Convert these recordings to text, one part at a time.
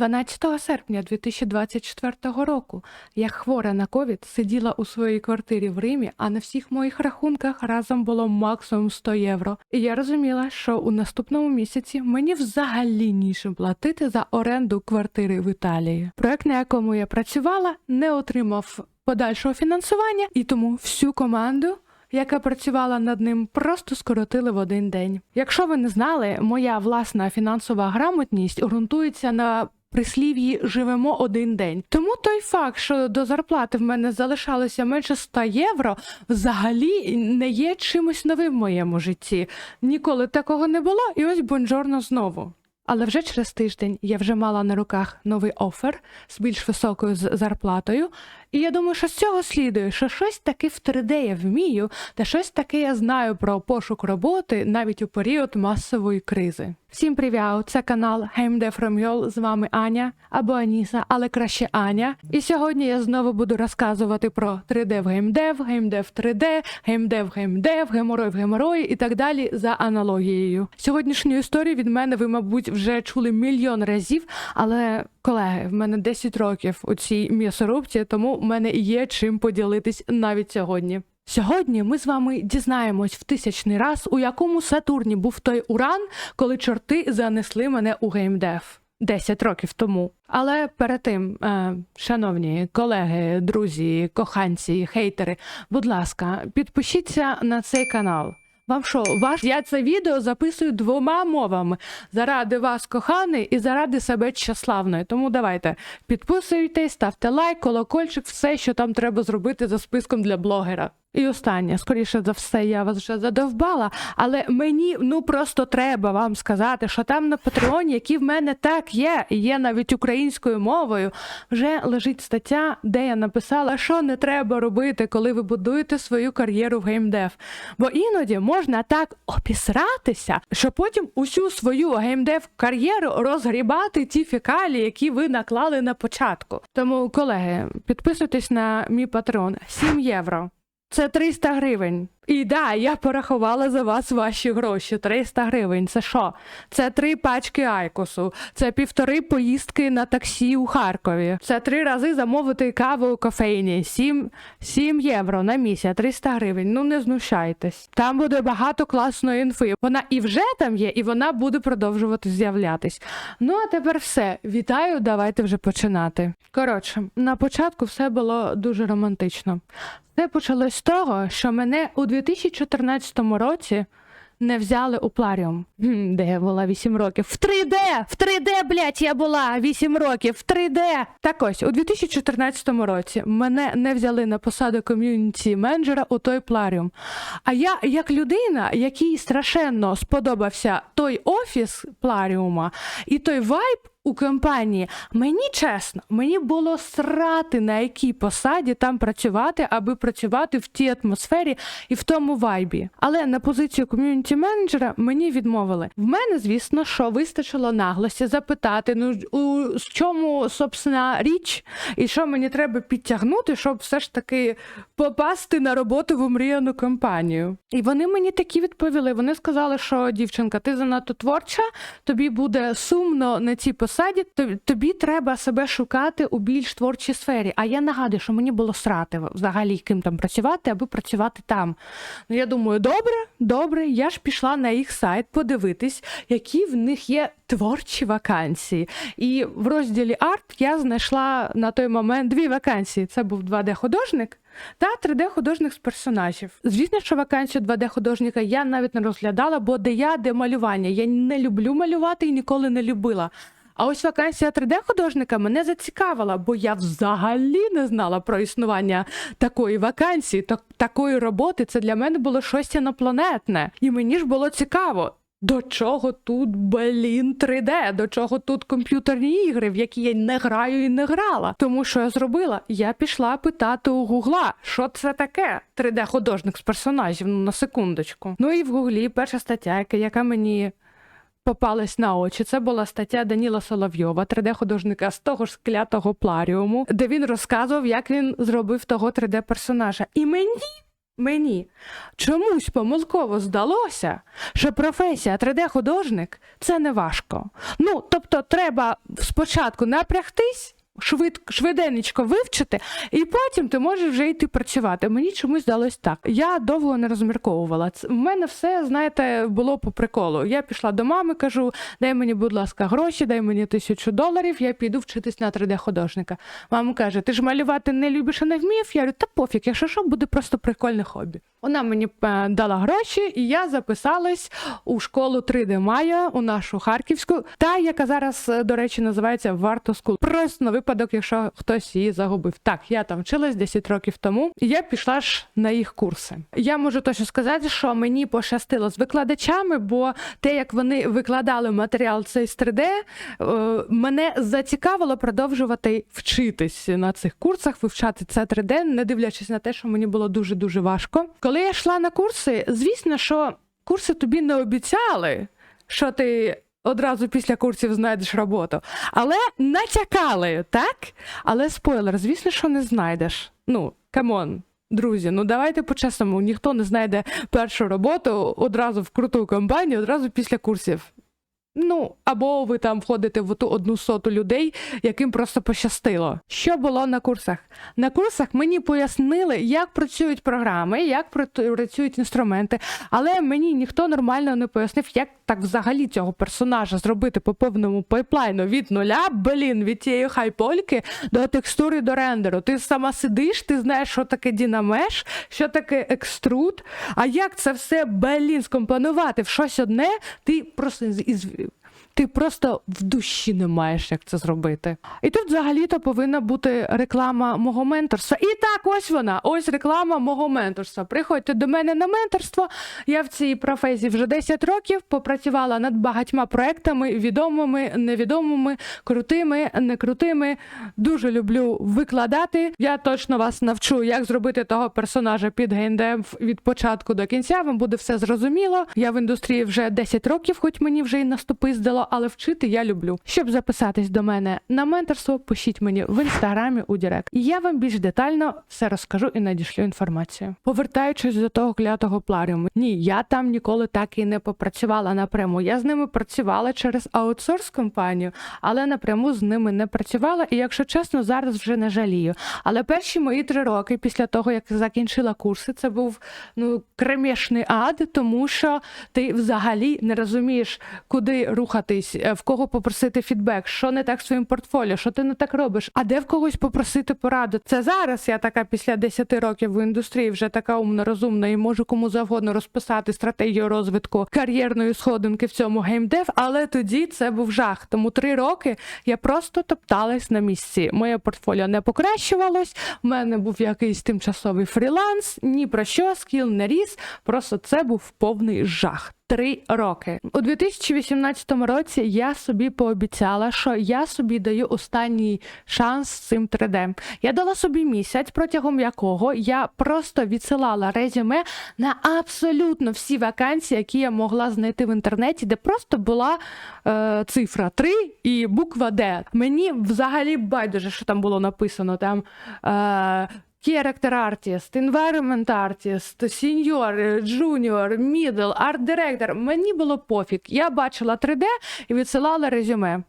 12 серпня 2024 року я хвора на ковід сиділа у своїй квартирі в Римі, а на всіх моїх рахунках разом було максимум 100 євро. І я розуміла, що у наступному місяці мені взагалі нічим платити за оренду квартири в Італії. Проект, на якому я працювала, не отримав подальшого фінансування, і тому всю команду яка працювала над ним, просто скоротили в один день. Якщо ви не знали, моя власна фінансова грамотність ґрунтується на. Прислів'ї живемо один день. Тому той факт, що до зарплати в мене залишалося менше 100 євро, взагалі не є чимось новим в моєму житті. Ніколи такого не було, і ось бонжорно знову. Але вже через тиждень я вже мала на руках новий офер з більш високою зарплатою. І я думаю, що з цього слідує, що щось таке в 3D я вмію, та щось таке я знаю про пошук роботи навіть у період масової кризи. Всім привіт! Це канал GameDev From Yol, З вами Аня або Аніса, але краще Аня. І сьогодні я знову буду розказувати про 3D в геймдев, геймдев 3D, геймдев геймдев, геморой в геморої і так далі за аналогією. Сьогоднішню історію від мене ви, мабуть, вже чули мільйон разів, але колеги, в мене 10 років у цій м'ясорубці, тому в мене є чим поділитись навіть сьогодні. Сьогодні ми з вами дізнаємось в тисячний раз, у якому Сатурні був той уран, коли чорти занесли мене у геймдев 10 років тому. Але перед тим, е, шановні колеги, друзі, коханці, хейтери, будь ласка, підпишіться на цей канал. Вам що, ваш я це відео записую двома мовами заради вас, коханий, і заради себе щаславної. Тому давайте підписуйтесь, ставте лайк, колокольчик, все, що там треба зробити за списком для блогера. І останнє, скоріше за все, я вас вже задовбала, але мені ну просто треба вам сказати, що там на Патреоні, які в мене так є, і є навіть українською мовою, вже лежить стаття, де я написала, що не треба робити, коли ви будуєте свою кар'єру в геймдев. Бо іноді можна так обісратися, що потім усю свою геймдев кар'єру розгрібати ті фекалії, які ви наклали на початку. Тому, колеги, підписуйтесь на мій патреон 7 євро. Це 300 гривень. І да, я порахувала за вас ваші гроші. 300 гривень. Це що? Це три пачки айкосу, це півтори поїздки на таксі у Харкові. Це три рази замовити каву у кофейні. 7, 7 євро на місяць, 300 гривень. Ну не знущайтесь. Там буде багато класної інфи. Вона і вже там є, і вона буде продовжувати з'являтись. Ну а тепер все. Вітаю, давайте вже починати. Коротше, на початку все було дуже романтично. Все почалось з того, що мене у 2014 році не взяли у пларіум, де я була 8 років. В 3D! В 3D, блядь, я була 8 років, в 3D! Так ось, у 2014 році мене не взяли на посаду ком'юніті менеджера у той пларіум. А я, як людина, якій страшенно сподобався той офіс пларіума і той вайб у компанії, мені чесно, мені було срати на якій посаді там працювати, аби працювати в тій атмосфері і в тому вайбі. Але на позицію ком'юніті менеджера мені відмовили. В мене, звісно, що вистачило наглості запитати, ну у з чому собственно річ, і що мені треба підтягнути, щоб все ж таки попасти на роботу в омріяну компанію. І вони мені такі відповіли. Вони сказали, що дівчинка, ти занадто творча, тобі буде сумно на цій посаді, тобі треба себе шукати у більш творчій сфері. А я нагадую, що мені було срати взагалі ким там працювати, аби працювати там. Ну я думаю, добре, добре. Я ж пішла на їх сайт подивитись, які в них є творчі вакансії. І в розділі арт я знайшла на той момент дві вакансії. Це був 2D-художник. Та 3D-художник з персонажів. Звісно, що вакансію 2D-художника я навіть не розглядала, бо де я, де малювання. Я не люблю малювати і ніколи не любила. А ось вакансія 3D-художника мене зацікавила, бо я взагалі не знала про існування такої вакансії, так, такої роботи. Це для мене було щось інопланетне. І мені ж було цікаво. До чого тут блін 3D? До чого тут комп'ютерні ігри, в які я не граю і не грала? Тому що я зробила? Я пішла питати у Гугла, що це таке? 3D-художник з персонажів, ну на секундочку. Ну і в Гуглі перша стаття, яка, мені попалась на очі. Це була стаття Даніла Соловйова, 3D-художника з того ж склятого пларіуму, де він розказував, як він зробив того 3D-персонажа. І мені Мені чомусь помилково здалося, що професія 3D-художник це не важко. Ну, тобто, треба спочатку напрягтись. Швид, швиденечко вивчити, і потім ти можеш вже йти працювати. Мені чомусь здалось так. Я довго не розмірковувала. В мене все, знаєте, було по приколу. Я пішла до мами, кажу: дай мені, будь ласка, гроші, дай мені тисячу доларів, я піду вчитись на 3D-художника. Мама каже: Ти ж малювати не любиш і не вмів? Я говорю, та пофіг, якщо що, буде просто прикольне хобі. Вона мені е, дала гроші, і я записалась у школу 3D Майя, у нашу харківську, та яка зараз, е, до речі, називається Варто Скул. Просто на випадок, якщо хтось її загубив. Так, я там вчилась 10 років тому, і я пішла ж на їх курси. Я можу точно сказати, що мені пощастило з викладачами, бо те, як вони викладали матеріал цей з 3D, е, мене зацікавило продовжувати вчитись на цих курсах, вивчати це 3D, не дивлячись на те, що мені було дуже дуже важко. Коли я йшла на курси, звісно, що курси тобі не обіцяли, що ти. Одразу після курсів знайдеш роботу. Але натякали, так? Але спойлер, звісно, що не знайдеш. Ну, камон, друзі, ну давайте по-чесному, ніхто не знайде першу роботу одразу в круту компанію, одразу після курсів. Ну, або ви там входите в ту одну соту людей, яким просто пощастило. Що було на курсах? На курсах мені пояснили, як працюють програми, як працюють інструменти, але мені ніхто нормально не пояснив, як так взагалі цього персонажа зробити по повному пайплайну від нуля, блін, від тієї хайпольки до текстури до рендеру. Ти сама сидиш, ти знаєш, що таке дінамеш, що таке екструд. А як це все блін скомпонувати в щось одне, ти просто із. Ти просто в душі не маєш, як це зробити. І тут взагалі-то повинна бути реклама мого менторства. І так, ось вона, ось реклама мого менторства. Приходьте до мене на менторство. Я в цій професії вже 10 років попрацювала над багатьма проектами, відомими, невідомими, крутими, некрутими. Дуже люблю викладати. Я точно вас навчу, як зробити того персонажа під геймдев від початку до кінця. Вам буде все зрозуміло. Я в індустрії вже 10 років, хоч мені вже і наступиздало, але вчити я люблю. Щоб записатись до мене на менторство, пишіть мені в інстаграмі у Директ. І я вам більш детально все розкажу і надішлю інформацію. Повертаючись до того клятого пларіуму, ні, я там ніколи так і не попрацювала напряму. Я з ними працювала через аутсорс компанію, але напряму з ними не працювала. І якщо чесно, зараз вже не жалію. Але перші мої три роки після того, як закінчила курси, це був ну кремішний ад, тому що ти взагалі не розумієш, куди рухатись, е, в кого попросити фідбек, що не так з своїм портфоліо, що ти не так робиш, а де в когось попросити пораду. Це зараз я така після 10 років в індустрії вже така умна, розумна і можу кому завгодно розписати стратегію розвитку кар'єрної сходинки в цьому геймдев, але тоді це був жах. Тому три роки я просто топталась на місці. Моє портфоліо не покращувалось. У мене був якийсь тимчасовий фріланс, ні про що, скіл не ріс. Просто це був повний жах. Три роки у 2018 році я собі пообіцяла, що я собі даю останній шанс з цим 3D. Я дала собі місяць, протягом якого я просто відсилала резюме на абсолютно всі вакансії, які я могла знайти в інтернеті, де просто була е, цифра 3 і буква Д. Мені взагалі байдуже, що там було написано там. Е, Character Artist, Environment Artist, Senior, Junior, Middle, Art Director. Мені було пофіг. Я бачила 3D і відсилала резюме.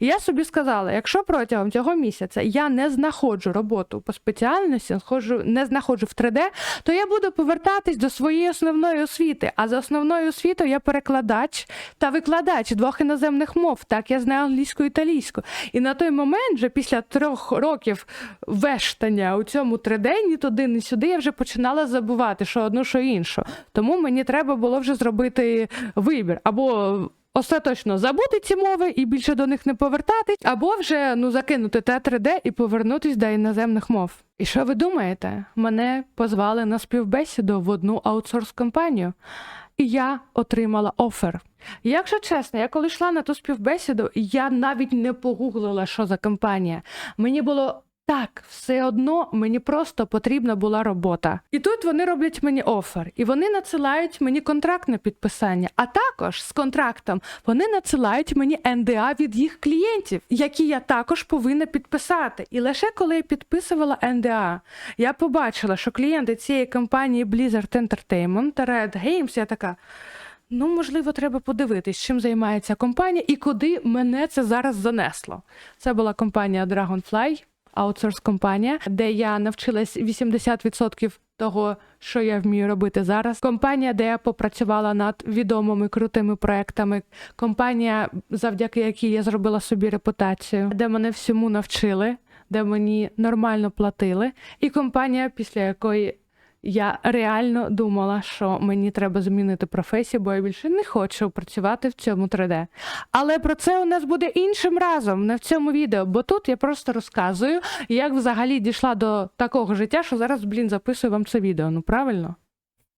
Я собі сказала, якщо протягом цього місяця я не знаходжу роботу по спеціальності, не знаходжу в 3D, то я буду повертатись до своєї основної освіти. А за основною освітою я перекладач та викладач двох іноземних мов. Так, я знаю англійську і італійську. І на той момент, вже після трьох років вештання у цьому 3D, ні туди, ні сюди, я вже починала забувати, що одну, що іншу. Тому мені треба було вже зробити вибір або. Остаточно забути ці мови і більше до них не повертатись, або вже ну закинути те 3D і повернутись до іноземних мов. І що ви думаєте? Мене позвали на співбесіду в одну аутсорс-компанію, і я отримала офер. Якщо чесно, я коли йшла на ту співбесіду, я навіть не погуглила, що за компанія. Мені було Так, все одно мені просто потрібна була робота. І тут вони роблять мені офер, і вони надсилають мені контракт на підписання. А також з контрактом вони надсилають мені НДА від їх клієнтів, які я також повинна підписати. І лише коли я підписувала НДА, я побачила, що клієнти цієї компанії Blizzard Entertainment та Riot Games, я така. Ну, можливо, треба подивитись, чим займається компанія і куди мене це зараз занесло. Це була компанія Dragonfly, аутсорс компанія, де я навчилась 80% того, що я вмію робити зараз. Компанія, де я попрацювала над відомими крутими проектами. Компанія, завдяки якій я зробила собі репутацію, де мене всьому навчили, де мені нормально платили. І компанія, після якої я реально думала, що мені треба змінити професію, бо я більше не хочу працювати в цьому 3D. Але про це у нас буде іншим разом, не в цьому відео, бо тут я просто розказую, як взагалі дійшла до такого життя, що зараз, блін, записую вам це відео. Ну правильно?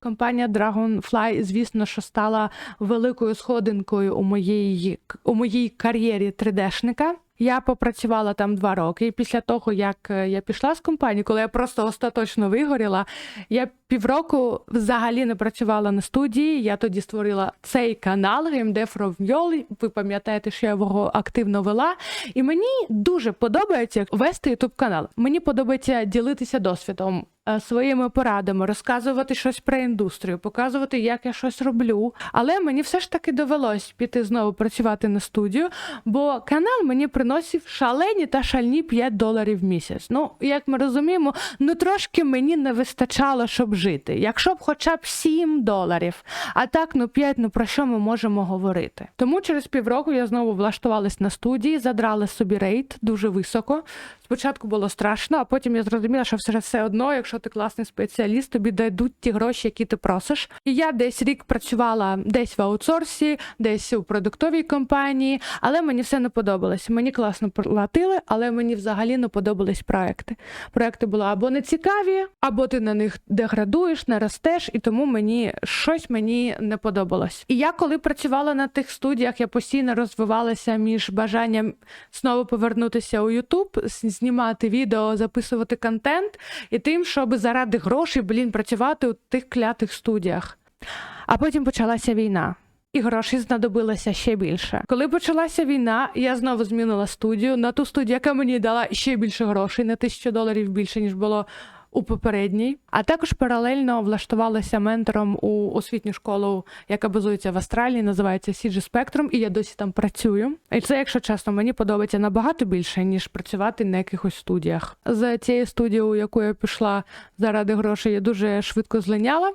Компанія Dragonfly, звісно, що стала великою сходинкою у моїй, у моїй кар'єрі 3D-шника. Я попрацювала там два роки, і після того, як е, я пішла з компанії, коли я просто остаточно вигоріла, я півроку взагалі не працювала на студії. Я тоді створила цей канал YOL. Ви пам'ятаєте, що я його активно вела. І мені дуже подобається вести youtube канал. Мені подобається ділитися досвідом. Е, Своїми порадами розказувати щось про індустрію, показувати, як я щось роблю. Але мені все ж таки довелось піти знову працювати на студію, бо канал мені приносив шалені та шальні 5 доларів в місяць. Ну, як ми розуміємо, ну трошки мені не вистачало, щоб жити. Якщо б хоча б 7 доларів, а так, ну 5, ну про що ми можемо говорити? Тому через півроку я знову влаштувалась на студії, задрала собі рейд дуже високо. Спочатку було страшно, а потім я зрозуміла, що все, все одно, якщо ти класний спеціаліст, тобі дадуть ті гроші, які ти просиш. І я десь рік працювала десь в аутсорсі, десь у продуктовій компанії, але мені все не подобалось. Мені класно платили, але мені взагалі не подобались проекти. Проекти були або не цікаві, або ти на них деградуєш, не ростеш, і тому мені щось мені не подобалось. І я коли працювала на тих студіях, я постійно розвивалася між бажанням знову повернутися у Ютуб, знімати відео, записувати контент, і тим, щоб заради грошей, блін, працювати у тих клятих студіях. А потім почалася війна. І грошей знадобилося ще більше. Коли почалася війна, я знову змінила студію на ту студію, яка мені дала ще більше грошей, на тисячу доларів більше, ніж було у попередній. А також паралельно влаштувалася ментором у освітню школу, яка базується в Австралії, називається CG Spectrum, і я досі там працюю. І це, якщо чесно, мені подобається набагато більше, ніж працювати на якихось студіях. За цією студією, яку я пішла заради грошей, я дуже швидко злиняла.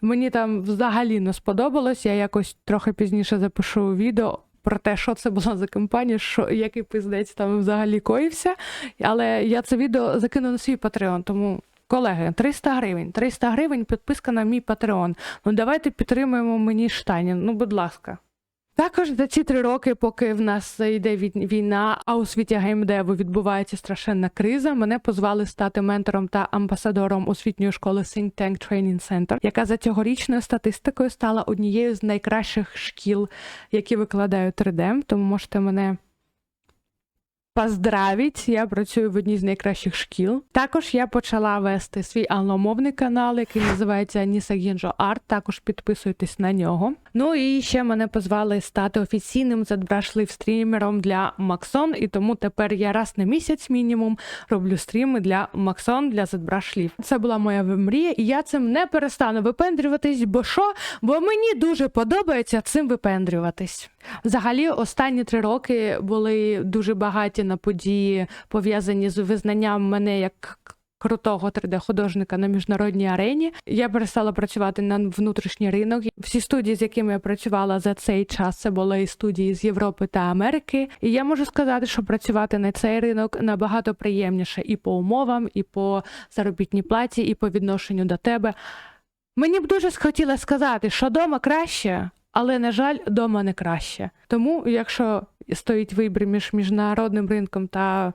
Мені там взагалі не сподобалось. Я якось трохи пізніше запишу відео. Про те, що це була за компанія, що який пиздець там взагалі коївся. Але я це відео закину на свій Patreon, тому. Колеги, 300 гривень. 300 гривень підписка на мій Patreon. Ну давайте підтримуємо мені штані. Ну, будь ласка. Також за ці три роки, поки в нас йде війна, а у світі геймдеву відбувається страшенна криза, мене позвали стати ментором та амбасадором освітньої школи Think Tank Training Center, яка за цьогорічною статистикою стала однією з найкращих шкіл, які викладають 3D. Тому можете мене Поздравіть, я працюю в одній з найкращих шкіл. Також я почала вести свій англомовний канал, який називається Ніса Гінжо Арт. Також підписуйтесь на нього. Ну і ще мене позвали стати офіційним задбрашлив стрімером для Максон, і тому тепер я раз на місяць мінімум роблю стріми для Максон для задбрашлів. Це була моя мрія, і я цим не перестану випендрюватись, бо що? Бо мені дуже подобається цим випендрюватись. Взагалі, останні три роки були дуже багаті на події, пов'язані з визнанням мене як крутого 3D-художника на міжнародній арені. Я перестала працювати на внутрішній ринок. Всі студії, з якими я працювала за цей час, це були студії з Європи та Америки. І я можу сказати, що працювати на цей ринок набагато приємніше і по умовам, і по заробітній платі, і по відношенню до тебе. Мені б дуже схотіла сказати, що дома краще, але, на жаль, дома не краще. Тому, якщо стоїть вибір між міжнародним ринком та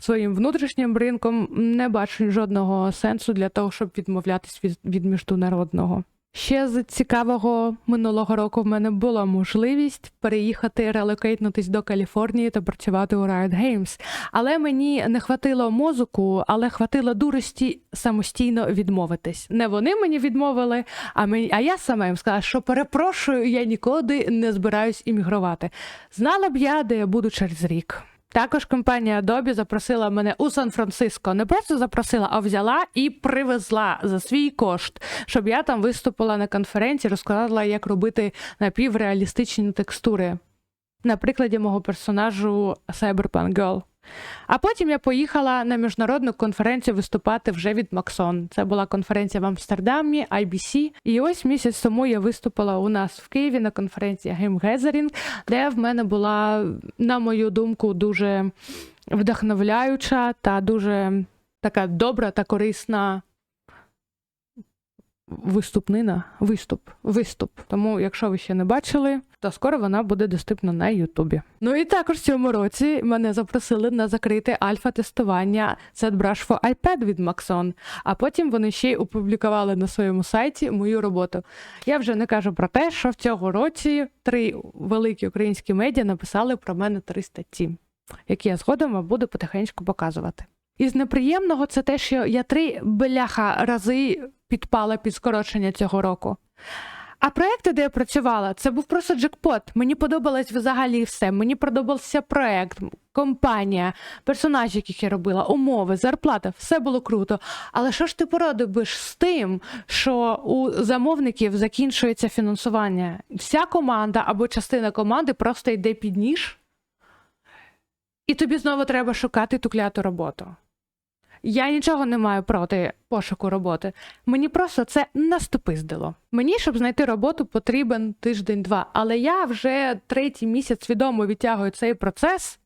своїм внутрішнім ринком, не бачу жодного сенсу для того, щоб відмовлятись від, від міжнародного. Ще з цікавого минулого року в мене була можливість переїхати, релокейтнутись до Каліфорнії та працювати у Riot Games. Але мені не хватило мозку, але хватило дурості самостійно відмовитись. Не вони мені відмовили, а мені, а я сама їм сказала, що перепрошую, я нікуди не збираюсь іммігрувати. Знала б я, де я буду через рік. Також компанія Adobe запросила мене у Сан-Франциско. Не просто запросила, а взяла і привезла за свій кошт, щоб я там виступила на конференції, розказала, як робити напівреалістичні текстури. На прикладі мого персонажу Cyberpunk Girl. А потім я поїхала на міжнародну конференцію виступати вже від Максон. Це була конференція в Амстердамі, IBC. І ось місяць тому я виступила у нас в Києві на конференції Game Gathering, де в мене була, на мою думку, дуже вдохновляюча та дуже така добра та корисна виступнина. Виступ. Виступ. Тому, якщо ви ще не бачили, то скоро вона буде доступна на Ютубі. Ну і також в цьому році мене запросили на закрите альфа-тестування ZBrush for iPad від Maxon, а потім вони ще й опублікували на своєму сайті мою роботу. Я вже не кажу про те, що в цього році три великі українські медіа написали про мене три статті, які я згодом вам буду потихеньку показувати. Із неприємного це те, що я три бляха рази підпала під скорочення цього року. А проекти, де я працювала, це був просто джекпот. Мені подобалось взагалі все. Мені подобався проект, компанія, персонажі, яких я робила, умови, зарплата, все було круто. Але що ж ти порадиш з тим, що у замовників закінчується фінансування? Вся команда або частина команди просто йде під ніж, і тобі знову треба шукати ту кляту роботу. Я нічого не маю проти пошуку роботи. Мені просто це настопиздило. Мені, щоб знайти роботу, потрібен тиждень-два. Але я вже третій місяць свідомо відтягую цей процес.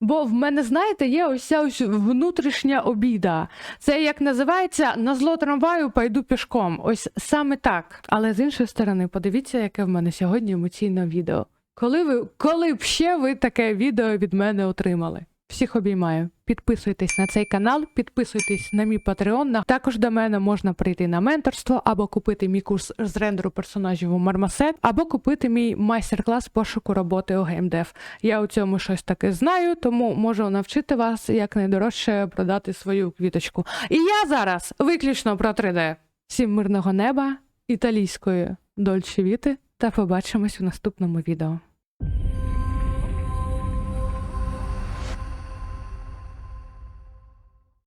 Бо в мене, знаєте, є ось ця ось внутрішня обіда. Це як називається на зло трамваю пойду пішком. Ось саме так. Але з іншої сторони, подивіться, яке в мене сьогодні емоційне відео. Коли ви коли б ще ви таке відео від мене отримали? Всіх обіймаю. Підписуйтесь на цей канал, підписуйтесь на мій Patreon. Також до мене можна прийти на менторство, або купити мій курс з рендеру персонажів у Marmoset, або купити мій майстер-клас пошуку роботи у геймдев. Я у цьому щось таке знаю, тому можу навчити вас як найдорожче продати свою квіточку. І я зараз виключно про 3D. Всім мирного неба, італійської дольче віти, та побачимось у наступному відео.